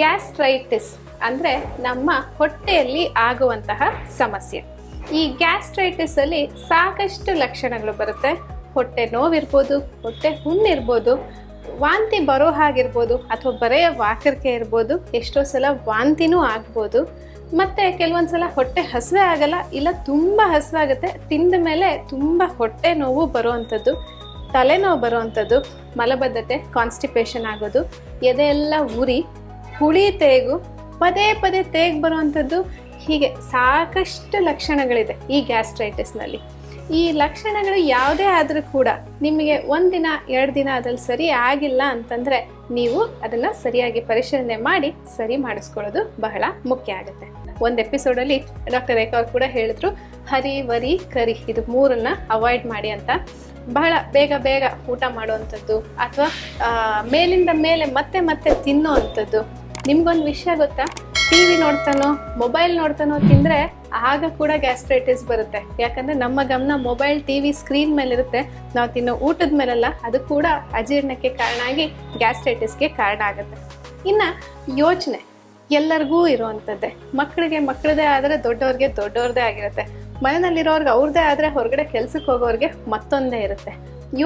Gastritis ಅಂದರೆ ನಮ್ಮ ಹೊಟ್ಟೆಯಲ್ಲಿ ಆಗುವಂತಹ ಸಮಸ್ಯೆ. ಈ ಗ್ಯಾಸ್ಟ್ರೈಟಿಸ್ ಅಲ್ಲಿ ಸಾಕಷ್ಟು ಲಕ್ಷಣಗಳು ಬರುತ್ತೆ. ಹೊಟ್ಟೆ ನೋವಿರ್ಬೋದು, ಹೊಟ್ಟೆ ಹುಣ್ಣಿರ್ಬೋದು, ವಾಂತಿ ಬರೋ ಹಾಗಿರ್ಬೋದು ಅಥವಾ ಬರೆಯ ವಾಕರಿಕೆ ಇರ್ಬೋದು, ಎಷ್ಟೋ ಸಲ ವಾಂತಿನೂ ಆಗ್ಬೋದು. ಮತ್ತು ಕೆಲವೊಂದು ಸಲ ಹೊಟ್ಟೆ ಹಸಿವೆ ಆಗಲ್ಲ, ಇಲ್ಲ ತುಂಬ ಹಸಿವೆ ಆಗುತ್ತೆ, ತಿಂದ ಮೇಲೆ ತುಂಬ ಹೊಟ್ಟೆ ನೋವು ಬರುವಂಥದ್ದು, ತಲೆನೋವು ಬರುವಂಥದ್ದು, ಮಲಬದ್ಧತೆ, ಕಾನ್ಸ್ಟಿಪೇಷನ್ ಆಗೋದು, ಎದೆಯೆಲ್ಲ ಉರಿ ಹುಳಿ ತೇಗು, ಪದೇ ಪದೇ ತೇಗ್ ಬರುವಂಥದ್ದು ಹೀಗೆ ಸಾಕಷ್ಟು ಲಕ್ಷಣಗಳಿದೆ ಈ ಗ್ಯಾಸ್ಟ್ರೈಟಿಸ್ನಲ್ಲಿ. ಈ ಲಕ್ಷಣಗಳು ಯಾವುದೇ ಆದರೂ ಕೂಡ ನಿಮಗೆ ಒಂದಿನ, ಎರಡು ದಿನ ಅದ್ರಲ್ಲಿ ಸರಿ ಆಗಿಲ್ಲ ಅಂತಂದರೆ ನೀವು ಅದನ್ನು ಸರಿಯಾಗಿ ಪರಿಶೀಲನೆ ಮಾಡಿ ಸರಿ ಮಾಡಿಸ್ಕೊಳ್ಳೋದು ಬಹಳ ಮುಖ್ಯ ಆಗುತ್ತೆ. ಒಂದು ಎಪಿಸೋಡಲ್ಲಿ ಡಾಕ್ಟರ್ ರೇಖಾ ಕೂಡ ಹೇಳಿದ್ರು, ಹರಿ, ವರಿ, ಕರಿ ಇದು ಮೂರನ್ನ ಅವಾಯ್ಡ್ ಮಾಡಿ ಅಂತ. ಬಹಳ ಬೇಗ ಬೇಗ ಊಟ ಮಾಡುವಂಥದ್ದು ಅಥವಾ ಮೇಲಿಂದ ಮೇಲೆ ಮತ್ತೆ ಮತ್ತೆ ತಿನ್ನೋ ಅಂಥದ್ದು ನಿಮ್ಗೊಂದು ವಿಷಯ ಗೊತ್ತಾ? ಟಿ ವಿ ನೋಡ್ತಾನೋ, ಮೊಬೈಲ್ ನೋಡ್ತಾನೋ ತಿಂದರೆ ಆಗ ಕೂಡ ಗ್ಯಾಸ್ಟ್ರೈಟಿಸ್ ಬರುತ್ತೆ. ಯಾಕಂದರೆ ನಮ್ಮ ಗಮನ ಮೊಬೈಲ್ ಟಿ ವಿ ಸ್ಕ್ರೀನ್ ಮೇಲಿರುತ್ತೆ. ನಾವು ತಿನ್ನೋ ಊಟದ ಮೇಲೆಲ್ಲ, ಅದು ಕೂಡ ಅಜೀರ್ಣಕ್ಕೆ ಕಾರಣ ಆಗಿ ಗ್ಯಾಸ್ಟ್ರೈಟಿಸ್ಗೆ ಕಾರಣ ಆಗುತ್ತೆ. ಇನ್ನು ಯೋಚನೆ, ಎಲ್ಲರಿಗೂ ಇರುವಂಥದ್ದೇ. ಮಕ್ಕಳಿಗೆ ಮಕ್ಕಳದೇ ಆದರೆ ದೊಡ್ಡವ್ರಿಗೆ ದೊಡ್ಡವ್ರದೇ ಆಗಿರುತ್ತೆ. ಮನೆಯಲ್ಲಿರೋರ್ಗೆ ಅವ್ರದ್ದೇ ಆದರೆ ಹೊರಗಡೆ ಕೆಲ್ಸಕ್ಕೆ ಹೋಗೋರಿಗೆ ಮತ್ತೊಂದೇ ಇರುತ್ತೆ.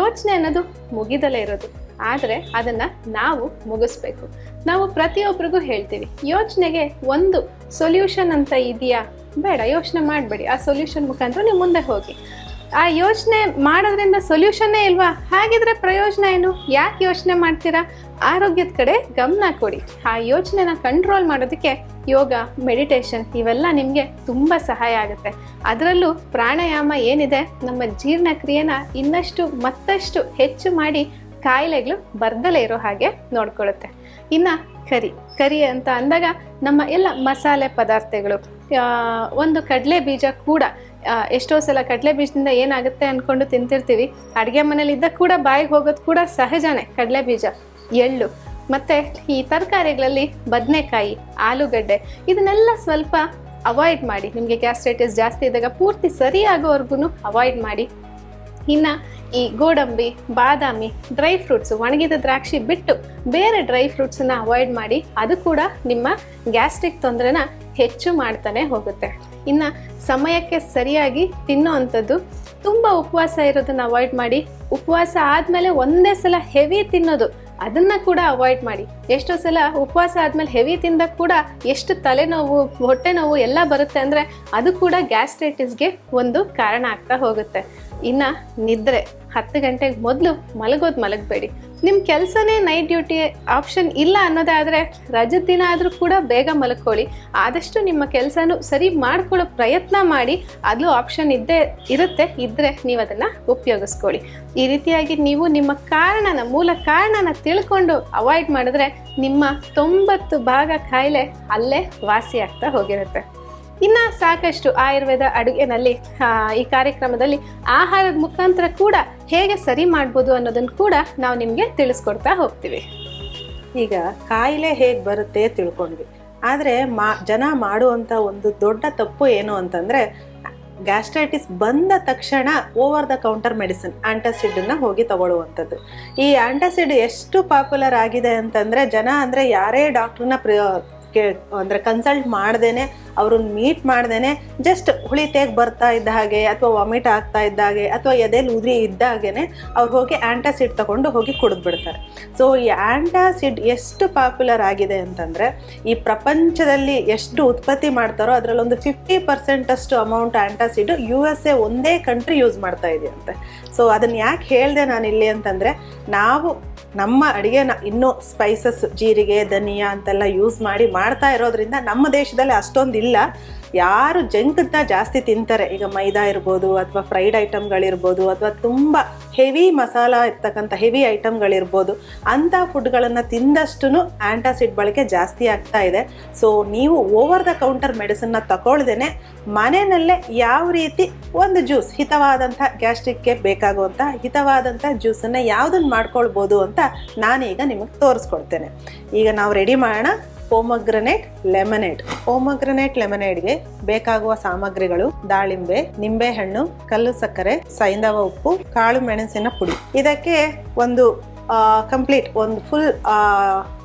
ಯೋಚನೆ ಅನ್ನೋದು ಮುಗಿದಲೇ ಇರೋದು. ಆದರೆ ಅದನ್ನು ನಾವು ಮುಗಿಸ್ಬೇಕು. ನಾವು ಪ್ರತಿಯೊಬ್ಬರಿಗೂ ಹೇಳ್ತೀವಿ, ಯೋಚನೆಗೆ ಒಂದು ಸೊಲ್ಯೂಷನ್ ಅಂತ ಇದೆಯಾ? ಬೇಡ, ಯೋಚನೆ ಮಾಡಬೇಡಿ. ಆ ಸೊಲ್ಯೂಷನ್ ಮುಖಾಂತರ ನೀವು ಮುಂದೆ ಹೋಗಿ. ಆ ಯೋಚನೆ ಮಾಡೋದ್ರಿಂದ ಸೊಲ್ಯೂಷನ್ನೇ ಇಲ್ವಾ? ಹಾಗಿದ್ರೆ ಪ್ರಯೋಜನ ಏನು? ಯಾಕೆ ಯೋಚನೆ ಮಾಡ್ತೀರಾ? ಆರೋಗ್ಯದ ಕಡೆ ಗಮನ ಕೊಡಿ. ಆ ಯೋಚನೆನ ಕಂಟ್ರೋಲ್ ಮಾಡೋದಕ್ಕೆ ಯೋಗ ಮೆಡಿಟೇಷನ್ ಇವೆಲ್ಲ ನಿಮಗೆ ತುಂಬ ಸಹಾಯ ಆಗುತ್ತೆ. ಅದರಲ್ಲೂ ಪ್ರಾಣಾಯಾಮ ಏನಿದೆ? ನಮ್ಮ ಜೀರ್ಣಕ್ರಿಯೆನ ಇನ್ನಷ್ಟು ಮತ್ತಷ್ಟು ಹೆಚ್ಚು ಮಾಡಿ ಕಾಯಿಲೆಗಳು ಬರ್ದಲೇ ಇರೋ ಹಾಗೆ ನೋಡ್ಕೊಳ್ಳುತ್ತೆ. ಇನ್ನು ಕರಿ ಕರಿ ಅಂತ ಅಂದಾಗ ನಮ್ಮ ಎಲ್ಲ ಮಸಾಲೆ ಪದಾರ್ಥಗಳು ಒಂದು ಕಡಲೆ ಬೀಜ ಕೂಡ ಎಷ್ಟೋ ಸಲ ಕಡಲೆ ಬೀಜದಿಂದ ಏನಾಗುತ್ತೆ ಅಂದ್ಕೊಂಡು ತಿಂತಿರ್ತೀವಿ. ಅಡುಗೆ ಮನೇಲಿ ಇದ್ದಾಗ ಕೂಡ ಬಾಯಿಗೆ ಹೋಗೋದು ಕೂಡ ಸಹಜನೇ, ಕಡಲೆ ಬೀಜ, ಎಳ್ಳು, ಮತ್ತು ಈ ತರಕಾರಿಗಳಲ್ಲಿ ಬದನೆಕಾಯಿ, ಆಲೂಗಡ್ಡೆ, ಇದನ್ನೆಲ್ಲ ಸ್ವಲ್ಪ ಅವಾಯ್ಡ್ ಮಾಡಿ, ನಿಮಗೆ ಗ್ಯಾಸ್ಟ್ರೈಟಿಸ್ ಜಾಸ್ತಿ ಇದ್ದಾಗ ಪೂರ್ತಿ ಸರಿಯಾಗೋವರೆಗೂ ಅವಾಯ್ಡ್ ಮಾಡಿ. ಇನ್ನು ಈ ಗೋಡಂಬಿ, ಬಾದಾಮಿ ಡ್ರೈ ಫ್ರೂಟ್ಸ್ ಒಣಗಿದ ದ್ರಾಕ್ಷಿ ಬಿಟ್ಟು ಬೇರೆ ಡ್ರೈ ಫ್ರೂಟ್ಸನ್ನ ಅವಾಯ್ಡ್ ಮಾಡಿ ಅದು ಕೂಡ ನಿಮ್ಮ ಗ್ಯಾಸ್ಟ್ರಿಕ್ ತೊಂದರೆನ ಹೆಚ್ಚು ಮಾಡ್ತಾನೆ ಹೋಗುತ್ತೆ. ಇನ್ನು ಸಮಯಕ್ಕೆ ಸರಿಯಾಗಿ ತಿನ್ನೋ ಅಂಥದ್ದು ತುಂಬ ಉಪವಾಸ ಇರೋದನ್ನು ಅವಾಯ್ಡ್ ಮಾಡಿ, ಉಪವಾಸ ಆದಮೇಲೆ ಒಂದೇ ಸಲ ಹೆವಿ ತಿನ್ನೋದು ಅದನ್ನ ಕೂಡ ಅವಾಯ್ಡ್ ಮಾಡಿ. ಎಷ್ಟೋ ಸಲ ಉಪವಾಸ ಆದಮೇಲೆ ಹೆವಿ ತಿಂದ ಕೂಡ ಎಷ್ಟು ತಲೆನೋವು ಹೊಟ್ಟೆ ನೋವು ಎಲ್ಲ ಬರುತ್ತೆ ಅಂದರೆ ಅದು ಕೂಡ ಗ್ಯಾಸ್ಟ್ರೈಟಿಸ್ಗೆ ಒಂದು ಕಾರಣ ಆಗ್ತಾ ಹೋಗುತ್ತೆ. ಇನ್ನು ನಿದ್ರೆ ಹತ್ತು ಗಂಟೆಗೆ ಮೊದಲು ಮಲಗೋದು ಮಲಗಬೇಡಿ. ನಿಮ್ಮ ಕೆಲಸನೇ ನೈಟ್ ಡ್ಯೂಟಿ ಆಪ್ಷನ್ ಇಲ್ಲ ಅನ್ನೋದಾದರೆ ರಜದ ದಿನ ಆದರೂ ಕೂಡ ಬೇಗ ಮಲ್ಕೊಳ್ಳಿ. ಆದಷ್ಟು ನಿಮ್ಮ ಕೆಲಸನೂ ಸರಿ ಮಾಡ್ಕೊಳ್ಳೋ ಪ್ರಯತ್ನ ಮಾಡಿ ಅದು ಆಪ್ಷನ್ ಇದ್ದೇ ಇರುತ್ತೆ ಇದ್ದರೆ ನೀವು ಅದನ್ನು ಉಪಯೋಗಿಸ್ಕೊಳ್ಳಿ. ಈ ರೀತಿಯಾಗಿ ನೀವು ನಿಮ್ಮ ಕಾರಣನ, ಮೂಲ ಕಾರಣನ ತಿಳ್ಕೊಂಡು ಅವಾಯ್ಡ್ ಮಾಡಿದ್ರೆ ನಿಮ್ಮ ತೊಂಬತ್ತು ಭಾಗ ಕಾಯಿಲೆ ಅಲ್ಲೇ ವಾಸಿಯಾಗ್ತಾ ಹೋಗಿರುತ್ತೆ. ಇನ್ನು ಸಾಕಷ್ಟು ಆಯುರ್ವೇದ ಅಡುಗೆನಲ್ಲಿ ಈ ಕಾರ್ಯಕ್ರಮದಲ್ಲಿ ಆಹಾರದ ಮುಖಾಂತರ ಕೂಡ ಹೇಗೆ ಸರಿ ಮಾಡ್ಬೋದು ಅನ್ನೋದನ್ನು ಕೂಡ ನಾವು ನಿಮಗೆ ತಿಳಿಸ್ಕೊಡ್ತಾ ಹೋಗ್ತೀವಿ. ಈಗ ಕಾಯಿಲೆ ಹೇಗೆ ಬರುತ್ತೆ ತಿಳ್ಕೊಂಡ್ವಿ. ಆದರೆ ಮಾ, ಜನ ಮಾಡುವಂಥ ಒಂದು ದೊಡ್ಡ ತಪ್ಪು ಏನು ಅಂತಂದರೆ, ಗ್ಯಾಸ್ಟ್ರೈಟಿಸ್ ಬಂದ ತಕ್ಷಣ ಓವರ್ ದ ಕೌಂಟರ್ ಮೆಡಿಸಿನ್ ಆ್ಯಂಟಾಸಿಡನ್ನ ಹೋಗಿ ತಗೊಳ್ಳುವಂಥದ್ದು. ಈ ಆ್ಯಂಟಾಸಿಡ್ ಎಷ್ಟು ಪಾಪ್ಯುಲರ್ ಆಗಿದೆ ಅಂತಂದರೆ, ಜನ ಅಂದರೆ ಯಾರೇ ಡಾಕ್ಟ್ರನ್ನ ಪ್ರ ಕೇ, ಅಂದರೆ ಕನ್ಸಲ್ಟ್ ಮಾಡ್ದೇ ಅವ್ರನ್ನ ಮೀಟ್ ಮಾಡ್ದೇ ಜಸ್ಟ್ ಹುಳಿ ತೇಗ್ ಬರ್ತಾ ಇದ್ದ ಹಾಗೆ, ಅಥವಾ ವಾಮಿಟ್ ಆಗ್ತಾ ಇದ್ದ ಹಾಗೆ, ಅಥವಾ ಎದೆಲಿ ಉದ್ರಿ ಇದ್ದ ಹಾಗೆ ಅವ್ರು ಹೋಗಿ ಆ್ಯಂಟಾಸಿಡ್ ತಗೊಂಡು ಹೋಗಿ ಕುಡಿದ್ಬಿಡ್ತಾರೆ. ಸೊ ಈ ಆ್ಯಂಟಾಸಿಡ್ ಎಷ್ಟು ಪಾಪ್ಯುಲರ್ ಆಗಿದೆ ಅಂತಂದರೆ, ಈ ಪ್ರಪಂಚದಲ್ಲಿ ಎಷ್ಟು ಉತ್ಪತ್ತಿ ಮಾಡ್ತಾರೋ ಅದರಲ್ಲೊಂದು fifty ಪರ್ಸೆಂಟಷ್ಟು amount antacid U S A ಒಂದೇ ಕಂಟ್ರಿ ಯೂಸ್ ಮಾಡ್ತಾ ಇದೆಯಂತೆ. ಸೊ ಅದನ್ನು ಯಾಕೆ ಹೇಳಿದೆ ನಾನು ಇಲ್ಲಿ ಅಂತಂದರೆ, ನಾವು ನಮ್ಮ ಅಡುಗೆನ ಇನ್ನೂ ಸ್ಪೈಸಸ್ ಜೀರಿಗೆ, ಧನಿಯಾ ಅಂತೆಲ್ಲ ಯೂಸ್ ಮಾಡಿ ಮಾಡ್ತಾ ಇರೋದ್ರಿಂದ ನಮ್ಮ ದೇಶದಲ್ಲಿ ಅಷ್ಟೊಂದು ಇಲ್ಲ ಯಾರು ಜಂಕನ್ನ ಜಾಸ್ತಿ ತಿಂತಾರೆ. ಈಗ ಮೈದಾ ಇರ್ಬೋದು ಅಥವಾ ಫ್ರೈಡ್ ಐಟಮ್ಗಳಿರ್ಬೋದು ಅಥವಾ ತುಂಬ ಹೆವಿ ಮಸಾಲ ಇರ್ತಕ್ಕಂಥ ಹೆವಿ ಐಟಮ್ಗಳಿರ್ಬೋದು ಅಂಥ ಫುಡ್ಗಳನ್ನು ತಿಂದಷ್ಟು ಆ್ಯಂಟಾಸಿಡ್ ಬಳಕೆ ಜಾಸ್ತಿ ಆಗ್ತಾ ಇದೆ. ಸೊ ನೀವು ಓವರ್ ದ ಕೌಂಟರ್ ಮೆಡಿಸನ್ನ ತಗೊಳ್ದೇನೆ ಮನೆಯಲ್ಲೇ ಯಾವ ರೀತಿ ಒಂದು ಜ್ಯೂಸ್ ಹಿತವಾದಂಥ ಗ್ಯಾಸ್ಟ್ರಿಕ್ಗೆ ಬೇಕಾಗುವಂಥ ಹಿತವಾದಂಥ ಜ್ಯೂಸನ್ನು ಯಾವುದನ್ನು ಮಾಡ್ಕೊಳ್ಬೋದು ಅಂತ ನಾನೀಗ ನಿಮಗೆ ತೋರಿಸ್ಕೊಡ್ತೇನೆ. ಈಗ ನಾವು ರೆಡಿ ಮಾಡೋಣ. ಪೋಮಗ್ರನೇಟ್, ಲೆಮನೇಟ್. ಪೋಮಗ್ರನೇಟ್ ಲೆಮನೇಡ್ಗೆ ಬೇಕಾಗುವ ಸಾಮಗ್ರಿಗಳು ದಾಳಿಂಬೆ, ನಿಂಬೆಹಣ್ಣು, ಕಲ್ಲು ಸಕ್ಕರೆ ಸೈಂಧವ ಉಪ್ಪು, ಕಾಳು ಮೆಣಸಿನ ಪುಡಿ. ಇದಕ್ಕೆ ಒಂದು ಕಂಪ್ಲೀಟ್ ಒಂದು ಫುಲ್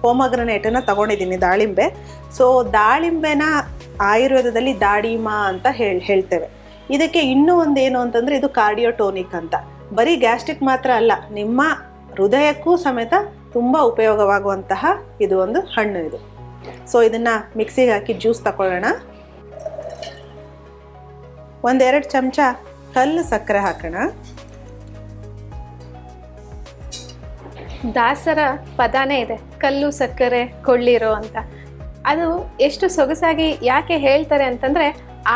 ಪೋಮಗ್ರನೇಟನ್ನು ತಗೊಂಡಿದ್ದೀನಿ ದಾಳಿಂಬೆ. ಸೊ, ದಾಳಿಂಬೆನ ಆಯುರ್ವೇದದಲ್ಲಿ ದಾಡಿಮಾ ಅಂತ ಹೇಳಿ, ಹೇಳ್ತೇವೆ. ಇದಕ್ಕೆ ಇನ್ನೂ ಒಂದು ಏನು ಅಂತಂದರೆ ಇದು ಕಾರ್ಡಿಯೋಟೋನಿಕ್ ಅಂತ. ಬರೀ ಗ್ಯಾಸ್ಟ್ರಿಕ್ ಮಾತ್ರ ಅಲ್ಲ, ನಿಮ್ಮ ಹೃದಯಕ್ಕೂ ಸಮೇತ ತುಂಬ ಉಪಯೋಗವಾಗುವಂತಹ ಇದು ಒಂದು ಹಣ್ಣು ಇದು. ಸೊ ಇದನ್ನು ಮಿಕ್ಸಿಗೆ ಹಾಕಿ ಜ್ಯೂಸ್ ತಗೊಳ್ಳೋಣ ಒಂದೆರಡು ಚಮಚ ಕಲ್ಲು ಸಕ್ಕರೆ ಹಾಕೋಣ. ದಾಸರ ಪದಾನೇ ಇದೆ, ಕಲ್ಲು ಸಕ್ಕರೆ ಕೊಳ್ಳಿರೋ ಅಂತ. ಅದು ಎಷ್ಟು ಸೊಗಸಾಗಿ ಯಾಕೆ ಹೇಳ್ತಾರೆ ಅಂತಂದ್ರೆ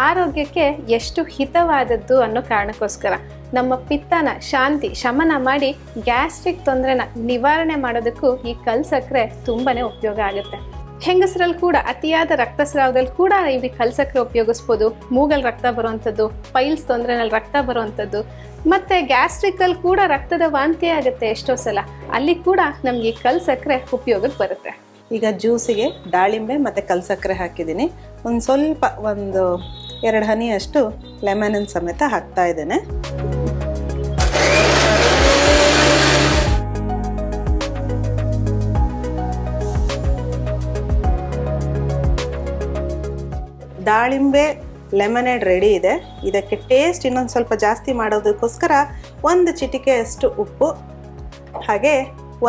ಆರೋಗ್ಯಕ್ಕೆ ಎಷ್ಟು ಹಿತವಾದದ್ದು ಅನ್ನೋ ಕಾರಣಕ್ಕೋಸ್ಕರ. ನಮ್ಮ ಪಿತ್ತನ ಶಾಂತಿ, ಶಮನ ಮಾಡಿ ಗ್ಯಾಸ್ಟ್ರಿಕ್ ತೊಂದರೆನ ನಿವಾರಣೆ ಮಾಡೋದಕ್ಕೂ ಈ ಕಲ್ ಸಕ್ಕರೆ ತುಂಬಾ ಉಪಯೋಗ ಆಗುತ್ತೆ. ಹೆಂಗಸರಲ್ಲಿ ಕೂಡ, ಅತಿಯಾದ ರಕ್ತಸ್ರಾವದಲ್ಲಿ ಕೂಡ ಇಲ್ಲಿ ಕಲ್ ಸಕ್ಕರೆ ಉಪಯೋಗಿಸ್ಬೋದು. ಮೂಗಲ್ಲಿ ರಕ್ತ ಬರುವಂಥದ್ದು, ಪೈಲ್ಸ್ ತೊಂದರೆನಲ್ಲಿ ರಕ್ತ ಬರುವಂಥದ್ದು, ಮತ್ತು ಗ್ಯಾಸ್ಟ್ರಿಕಲ್ಲಿ ಕೂಡ ರಕ್ತದ ವಾಂತಿ ಆಗುತ್ತೆ ಎಷ್ಟೋ ಸಲ. ಅಲ್ಲಿ ಕೂಡ ನಮಗೆ ಕಲ್ ಸಕ್ಕರೆ ಉಪಯೋಗಕ್ಕೆ ಬರುತ್ತೆ. ಈಗ ಜ್ಯೂಸಿಗೆ ದಾಳಿಂಬೆ ಮತ್ತು ಕಲ್ಸಕ್ಕೆ ಹಾಕಿದ್ದೀನಿ. ಒಂದು ಸ್ವಲ್ಪ ಒಂದು ಎರಡು ಹನಿಯಷ್ಟು ಲೆಮನನ್ ಸಮೇತ ಹಾಕ್ತಾ ಇದ್ದೇನೆ. ದಾಳಿಂಬೆ ಲೆಮನೇಡ್ ರೆಡಿ ಇದೆ. ಇದಕ್ಕೆ ಟೇಸ್ಟ್ ಇನ್ನೊಂದು ಸ್ವಲ್ಪ ಜಾಸ್ತಿ ಮಾಡೋದಕ್ಕೋಸ್ಕರ ಒಂದು ಚಿಟಿಕೆಯಷ್ಟು ಉಪ್ಪು, ಹಾಗೆ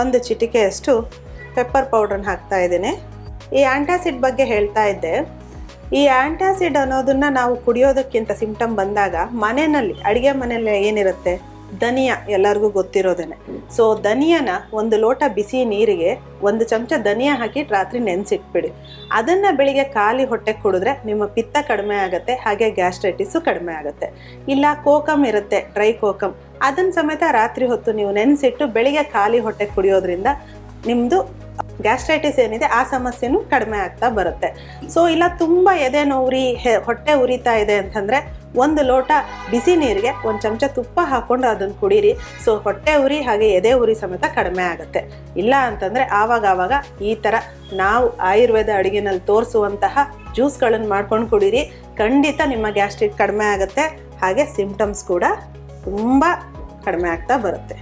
ಒಂದು ಚಿಟಿಕೆಯಷ್ಟು ಪೆಪ್ಪರ್ ಪೌಡ್ರನ್ನ ಹಾಕ್ತಾ ಇದ್ದೀನಿ. ಈ ಆ್ಯಂಟಾಸಿಡ್ ಬಗ್ಗೆ ಹೇಳ್ತಾ ಇದ್ದೆ. ಈ ಆ್ಯಂಟಾಸಿಡ್ ಅನ್ನೋದನ್ನು ನಾವು ಕುಡಿಯೋದಕ್ಕಿಂತ ಸಿಂಪ್ಟಮ್ ಬಂದಾಗ ಮನೆಯಲ್ಲಿ, ಅಡುಗೆ ಮನೆಯಲ್ಲಿ ಏನಿರುತ್ತೆ? ಧನಿಯಾ ಎಲ್ಲರಿಗೂ ಗೊತ್ತಿರೋದೇನೆ. ಸೊ ಧನಿಯಾನ ಒಂದು ಲೋಟ ಬಿಸಿ ನೀರಿಗೆ ಒಂದು ಚಮಚ ಧನಿಯಾ ಹಾಕಿ ರಾತ್ರಿ ನೆನೆಸಿಟ್ಬಿಡಿ. ಅದನ್ನು ಬೆಳಿಗ್ಗೆ ಖಾಲಿ ಹೊಟ್ಟೆಗೆ ಕುಡಿದ್ರೆ ನಿಮ್ಮ ಪಿತ್ತ ಕಡಿಮೆ ಆಗುತ್ತೆ, ಹಾಗೆ ಗ್ಯಾಸ್ಟ್ರೈಟಿಸು ಕಡಿಮೆ ಆಗುತ್ತೆ. ಇಲ್ಲ ಕೋಕಮ್ ಇರುತ್ತೆ ಡ್ರೈ ಕೋಕಮ್ ಅದನ್ನ ಸಮೇತ ರಾತ್ರಿ ಹೊತ್ತು ನೀವು ನೆನೆಸಿಟ್ಟು ಬೆಳಿಗ್ಗೆ ಖಾಲಿ ಹೊಟ್ಟೆ ಕುಡಿಯೋದ್ರಿಂದ ನಿಮ್ಮದು ಗ್ಯಾಸ್ಟ್ರೈಟಿಸ್ ಏನಿದೆ ಆ ಸಮಸ್ಯೆನೂ ಕಡಿಮೆ ಆಗ್ತಾ ಬರುತ್ತೆ. ಸೊ ಇಲ್ಲ ತುಂಬ ಎದೆ ನೋವು ಹೊಟ್ಟೆ ಉರಿತಾ ಇದೆ ಅಂತಂದರೆ ಒಂದು ಲೋಟ ಬಿಸಿ ನೀರಿಗೆ ಒಂದು ಚಮಚ ತುಪ್ಪ ಹಾಕ್ಕೊಂಡು ಅದನ್ನು ಕುಡೀರಿ. ಸೊ ಹೊಟ್ಟೆ ಉರಿ ಹಾಗೆ ಎದೆ ಉರಿ ಸಮೇತ ಕಡಿಮೆ ಆಗುತ್ತೆ. ಇಲ್ಲ ಅಂತಂದರೆ ಆವಾಗ ಆವಾಗ ಈ ಥರ ನಾವು ಆಯುರ್ವೇದ ಅಡುಗೆನಲ್ಲಿ ತೋರಿಸುವಂತಹ ಜ್ಯೂಸ್ಗಳನ್ನು ಮಾಡ್ಕೊಂಡು ಕುಡೀರಿ. ಖಂಡಿತ ನಿಮ್ಮ ಗ್ಯಾಸ್ಟ್ರಿಕ್ ಕಡಿಮೆ ಆಗುತ್ತೆ. ಹಾಗೆ ಸಿಂಪ್ಟಮ್ಸ್ ಕೂಡ ತುಂಬ ಕಡಿಮೆ ಆಗ್ತಾ ಬರುತ್ತೆ.